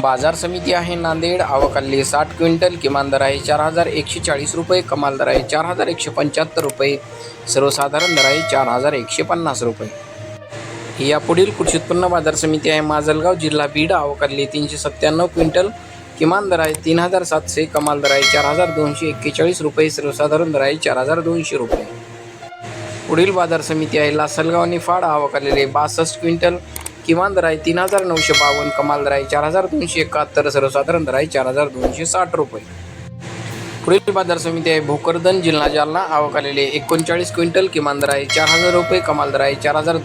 बाजार समिती आहे नांदेड. आवकाली साठ क्विंटल किमान दर आहे चार हजार एकशे चाळीस रुपये कमाल दर आहे चार हजार एकशे पंच्याहत्तर रुपये सर्वसाधारण दर आहे चार हजार एकशे पन्नास रुपये यापुढील कृषी उत्पन्न बाजार समिती आहे माजलगाव. जिल्हा बीड आवकाली तीनशे सत्त्याण्णव क्विंटल किमान दर आहे तीन हजार सातशे कमाल दर आहे चार हजार दोनशे एक्केचाळीस रुपये सर्वसाधारण दर आहे चार हजार दोनशे रुपये. पुढील बाजार समिती आहे लासलगाव निफाड आवकालेले बासष्ट क्विंटल किमान दर आहे तीन हजार नऊशे बावन्न कमाल दर आहे चार हजार दोनशे एकाहत्तर सर्वसाधारण दर आहे चार हजार दोनशे साठ रुपये. पुढील बाजार समिती आहे भोकरदन जिल्हा जालना आवकालेले एकोणचाळीस क्विंटल किमान दर आहे चार हजार रुपये कमाल दर आहे चार हजार दोन